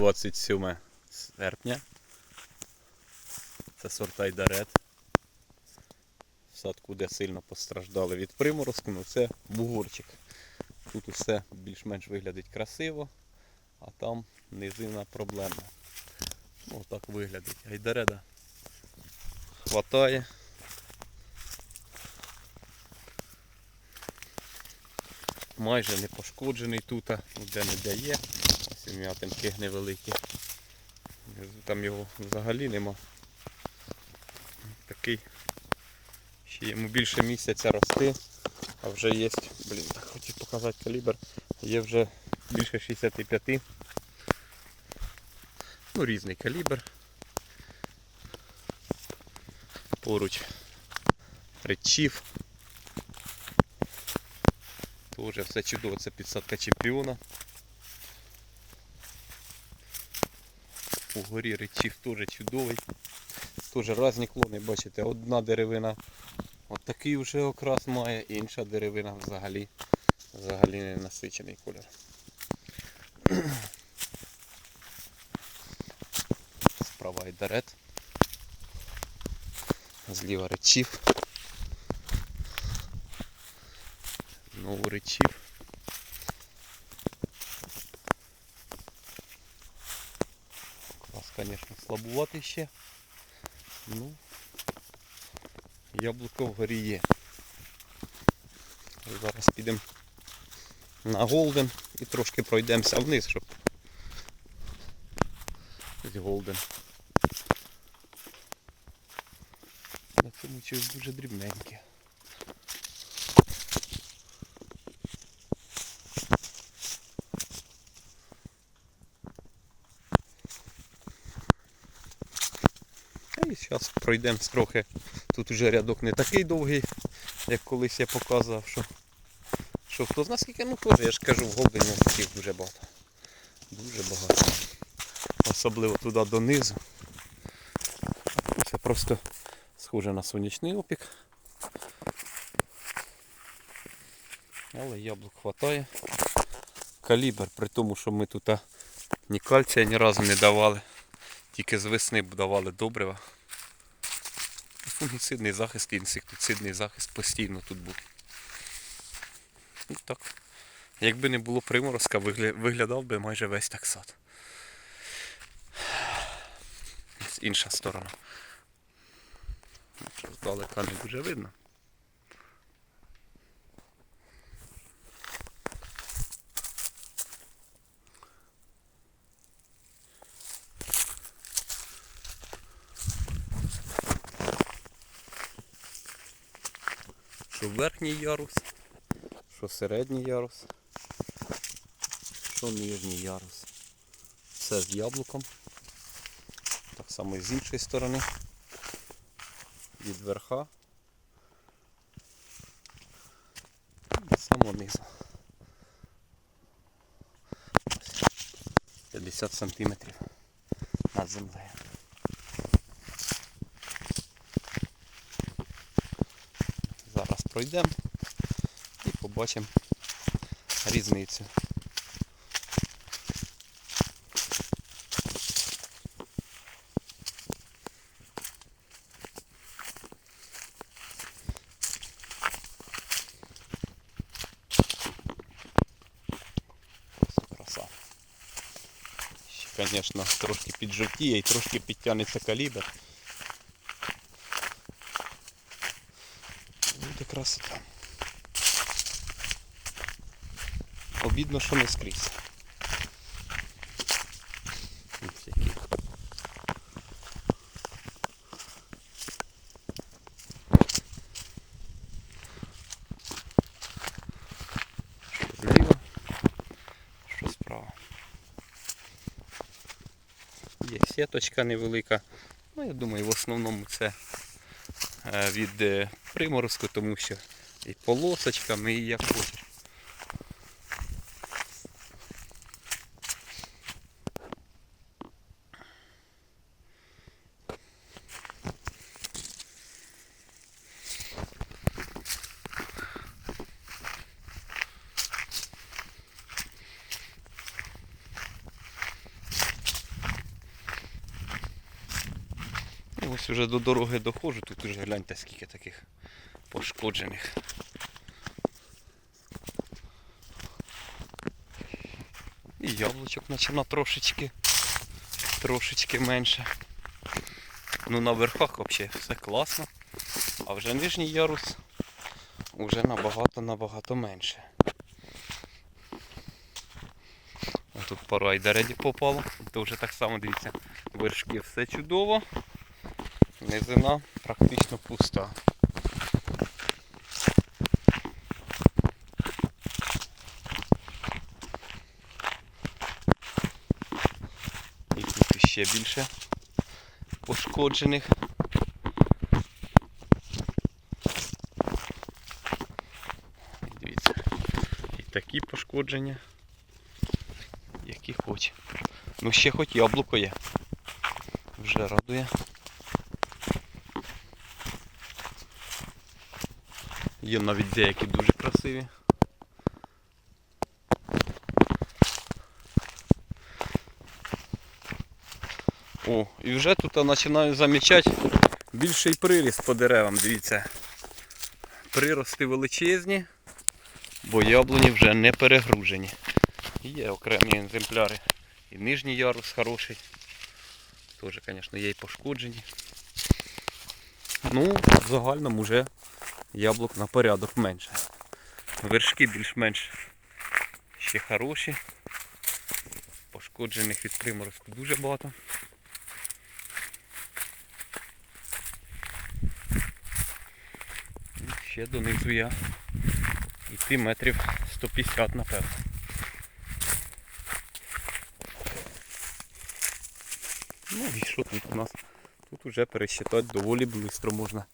27 серпня. Це сорт Айдарет. Садку, де сильно постраждали від приморозку, ну це бугорчик. Тут усе більш-менш виглядить красиво, а там низина проблемна. Ну, так виглядить. Айдареда хватає. Майже не пошкоджений тут, ну, де не де є. Ось м'ятинки невеликі. Там його взагалі нема. Такий. Ще йому більше місяця рости, а вже є, блін, так хотів показати калібр, є вже більше 65. Ну, різний калібр. Поруч речів. Тоже все чудово, це підсадка чемпіона. Угорі речів теж чудовий. Теж різні клони, бачите, одна деревина от такий вже окрас має, інша деревина взагалі, взагалі не насичений колір. Справа айдарет. Зліва речів. Знову речів. Звісно, слабувати ще. Ну, яблуко вгорі є. Зараз підемо на Голден і трошки пройдемося вниз, щоб з Голден. На цьому щось дуже дрібненьке. І пройдемо трохи. Тут вже рядок не такий довгий, як колись я показував, що, що хто знає скільки, ну теж я ж кажу, в Голдені таких дуже багато. Дуже багато. Особливо туди донизу. Це просто схоже на сонячний опік. Але яблук хватає. Калібр, при тому, що ми тут ні кальція ні разу не давали. Тільки з весни давали добрива. Фунгіцидний захист інсектицидний захист постійно тут був. І так. Якби не було приморозка, виглядав би майже весь так сад. Інша сторона. Здалека не дуже видно. Верхній ярус, що середній ярус, що нижній ярус. Все з яблуком. Так само і з іншої сторони. Від верха. І з самого низу. Ось. 50 сантиметрів над землею. Зараз пройдемо і побачимо різницю. Звісно, трошки піджовтіє і трошки підтягнеться калібр. Буде красота. Обідно, що не скрізь. Є сіточка невелика. Ну, я думаю, в основному це е, від е, приморозку, тому що і полосочками, і як хочеш. Ось уже до дороги доходжу, тут уже гляньте скільки таких пошкоджених. І яблучок почина трошечки, трошечки менше. Ну на верхах взагалі все класно. А вже нижній ярус вже набагато-набагато менше. Тут пара айдереді попало. То вже так само дивіться. Вершки все чудово. Низина практично пуста. І тут ще більше пошкоджених. Дивіться, і такі пошкодження, які хоч. Ну ще хоч яблуко є. Вже радує. Є навіть деякі дуже красиві. О, і вже тут я починаю замічати більший приріст по деревам, дивіться. Прирости величезні, бо яблуні вже не перегружені. Є окремі екземпляри. І нижній ярус хороший. Теж, звісно, є і пошкоджені. Ну, в загальному вже яблук на порядок менше. Вершки більш-менш ще хороші. Пошкоджених від приморозку дуже багато. І ще донизу я йти метрів 150 напевно. Ну і що тут у нас? Тут вже пересчитати доволі швидко можна.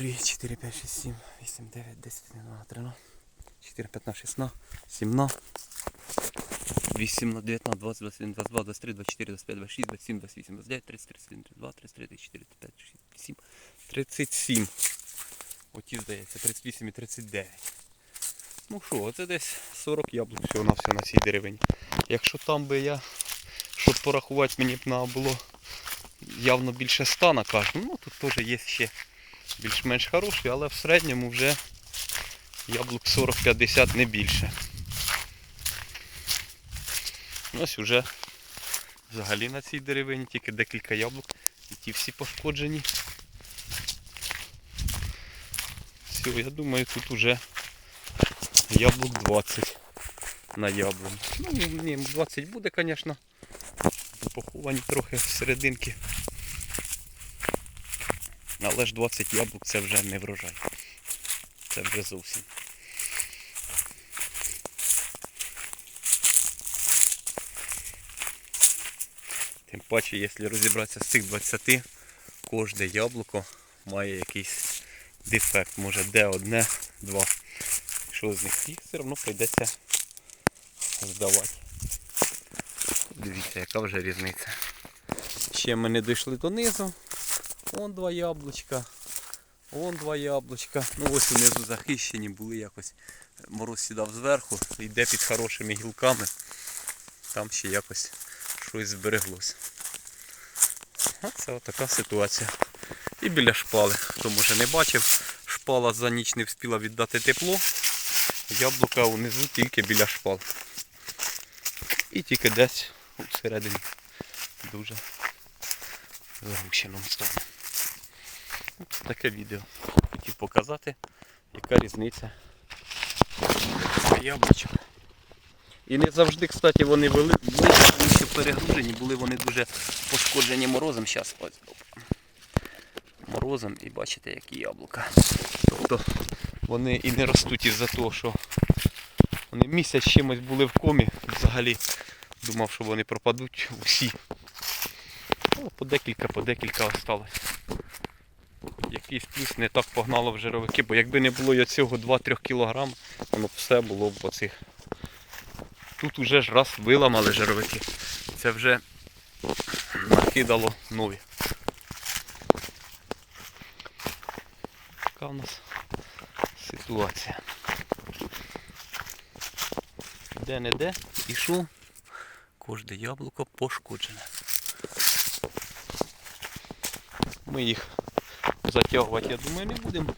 3, 4, 5, 6, 7, 8, 9, 10, 11, 13, 4, 15, 16, 17, 18, 19, 20, 21, 22, 23, 24, 25, 26, 27, 28, 29, 30, 31, 32, 33, 34, 35, 37, 37. Оті, здається, 38 і 39. Ну що, оце десь 40 яблук всього на все на цій деревині. Якщо там би я, щоб порахувати, мені б треба було явно більше 100 на кожному. Ну тут теж є ще більш-менш хороші, але в середньому вже яблук 40-50 не більше. Ось уже взагалі на цій деревині тільки декілька яблук і ті всі пошкоджені. Все, я думаю, тут уже яблук 20 на яблуні. Ну, ні, 20 буде, звісно. Поховані трохи всерединки. Але ж 20 яблук це вже не врожай. Це вже зовсім. Тим паче, якщо розібратися з цих 20, кожне яблуко має якийсь дефект. Може де одне, два. Що з них? Їх все одно прийдеться здавати. Дивіться, яка вже різниця. Ще ми не дійшли донизу. Вон два яблучка. Вон два яблучка. Ну ось унизу захищені були якось. Мороз сідав зверху, йде під хорошими гілками. Там ще якось щось збереглось. Оце отака ситуація. І біля шпали. Хто може не бачив, шпала за ніч не встигла віддати тепло. Яблука унизу тільки біля шпал. І тільки десь всередині дуже загущеному стані. Таке відео. Хотів показати, яка різниця яблучок. І не завжди, кстати, вони були що перегружені, були вони дуже пошкоджені морозом. Зараз ось морозом і бачите, які яблука. Тобто вони і не ростуть із-за того, що вони місяць чимось були в комі взагалі. Думав, що вони пропадуть усі. Ну, по декілька, по декілька осталось. Якийсь плюс не так погнало в жировики, бо якби не було цього 2-3 кг, воно все було б оцих. Тут уже ж раз виламали жировики. Це вже накидало нові. Така у нас ситуація. Де-не-де пішу, кожне яблуко пошкоджене. Ми їх затягувати, я думаю, не будемо.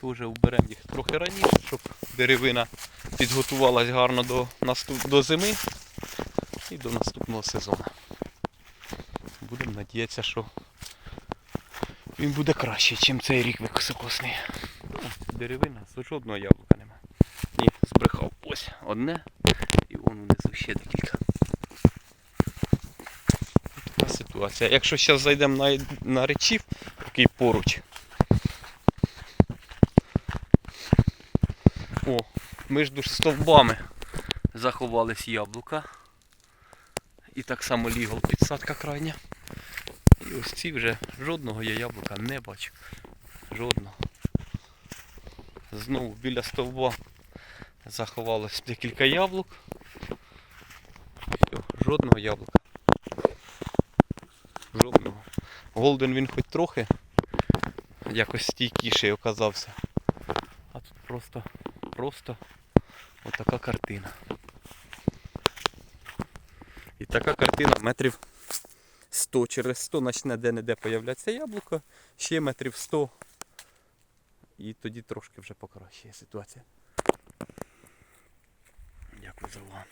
Теж вберемо їх трохи раніше, щоб деревина підготувалась гарно до, наступ... до зими і до наступного сезону. Будемо надіятися, що він буде краще, ніж цей рік високосний. Ну, деревина, жодного яблука нема. Ні, збрехав. Ось одне і вон внизу ще декілька. Така ситуація. Якщо зараз зайдемо на, на речів, який поруч. О, між стовбами заховались яблука. І так само лігол підсадка крайня. І ось ці вже жодного я яблука не бачу. Жодного. Знову біля стовба заховалось декілька яблук. Все, жодного яблука. Жодного. Голден він хоч трохи якось стійкіший оказався. А тут просто, просто отака картина. І така картина метрів 100 через 100 почне де-не-де появлятися яблуко, ще метрів 100. І тоді трошки вже покращує ситуація. Дякую за увагу.